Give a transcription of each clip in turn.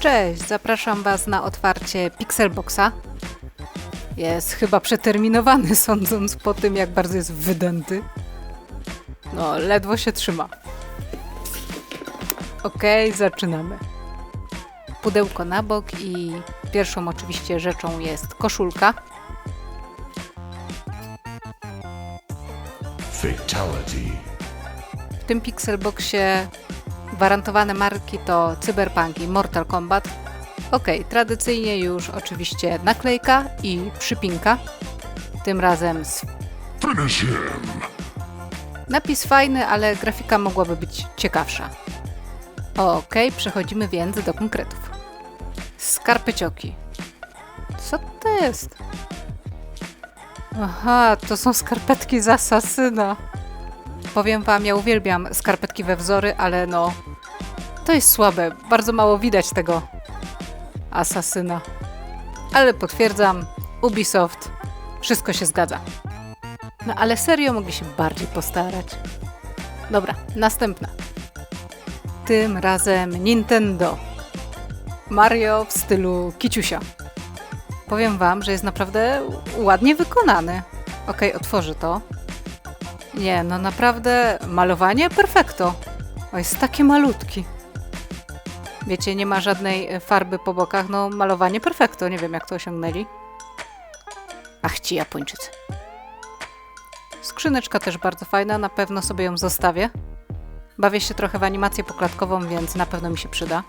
Cześć, zapraszam Was na otwarcie Pixelboxa. Jest chyba przeterminowany, sądząc po tym, jak bardzo jest wydęty. No, ledwo się trzyma. Okej, zaczynamy. Pudełko na bok i pierwszą oczywiście rzeczą jest koszulka. Fatality. W tym Pixelboxie gwarantowane marki to Cyberpunk i Mortal Kombat. Ok, tradycyjnie już oczywiście naklejka i przypinka. Tym razem z... Finish him. napis fajny, ale grafika mogłaby być ciekawsza. Ok, przechodzimy więc do konkretów. Skarpecioki. Co to jest? Aha, to są skarpetki z Asasyna. Powiem wam, ja uwielbiam skarpetki we wzory, ale no... To jest słabe. Bardzo mało widać tego asasyna. Ale potwierdzam, Ubisoft, wszystko się zgadza. No ale serio mogli się bardziej postarać. Dobra, następna. Tym razem Nintendo. Mario w stylu kiciusia. Powiem wam, że jest naprawdę ładnie wykonany. Okej, otworzę to. Nie, no naprawdę malowanie perfekto. O, jest taki malutki. Wiecie, nie ma żadnej e, farby po bokach, no malowanie perfekto. Nie wiem, jak to osiągnęli. Ach, ci Japończycy. Skrzyneczka też bardzo fajna, na pewno sobie ją zostawię. Bawię się trochę w animację poklatkową, więc na pewno mi się przyda.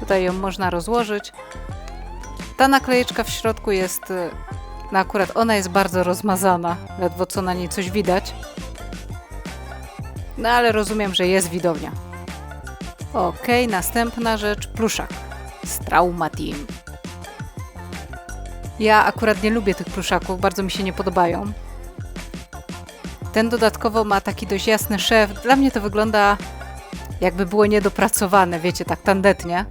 Tutaj ją można rozłożyć. Ta naklejeczka w środku jest e, no akurat ona jest bardzo rozmazana, ledwo co na niej coś widać. No ale rozumiem, że jest widownia. Okej, następna rzecz, pluszak z Trauma Team. Ja akurat nie lubię tych pluszaków, bardzo mi się nie podobają. Ten dodatkowo ma taki dość jasny szef. Dla mnie to wygląda jakby było niedopracowane, wiecie, tak tandetnie.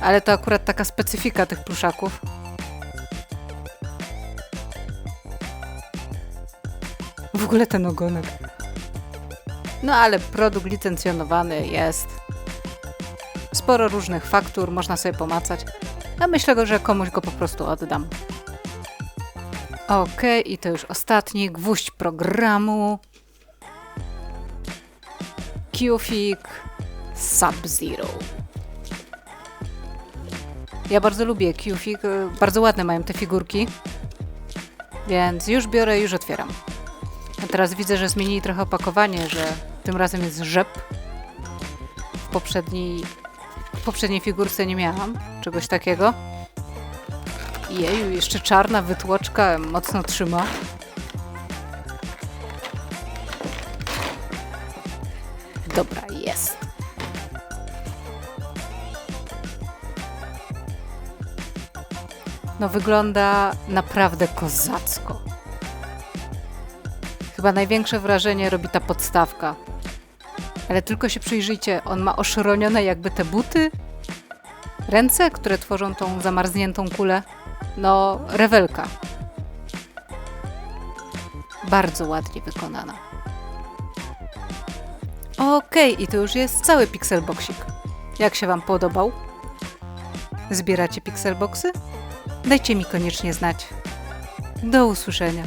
Ale to akurat taka specyfika tych pluszaków. W ogóle ten ogonek. No ale produkt licencjonowany jest. Sporo różnych faktur, można sobie pomacać. A myślę, że komuś go po prostu oddam. Ok, i to już ostatni gwóźdź programu. Qfig Sub-Zero. Ja bardzo lubię Qfig, bardzo ładne mają te figurki. Więc już biorę, już otwieram. A teraz widzę, że zmienili trochę opakowanie, że tym razem jest rzep. W poprzedniej, w poprzedniej figurce nie miałam czegoś takiego. Jeju, jeszcze czarna wytłoczka mocno trzyma. Dobra, jest. No wygląda naprawdę kozacko. Chyba największe wrażenie robi ta podstawka. Ale tylko się przyjrzyjcie, on ma oszronione jakby te buty, ręce, które tworzą tą zamarzniętą kulę. No, rewelka. Bardzo ładnie wykonana. Okej, i to już jest cały Pixelboxik. Jak się Wam podobał? Zbieracie Pixelboxy? Dajcie mi koniecznie znać. Do usłyszenia.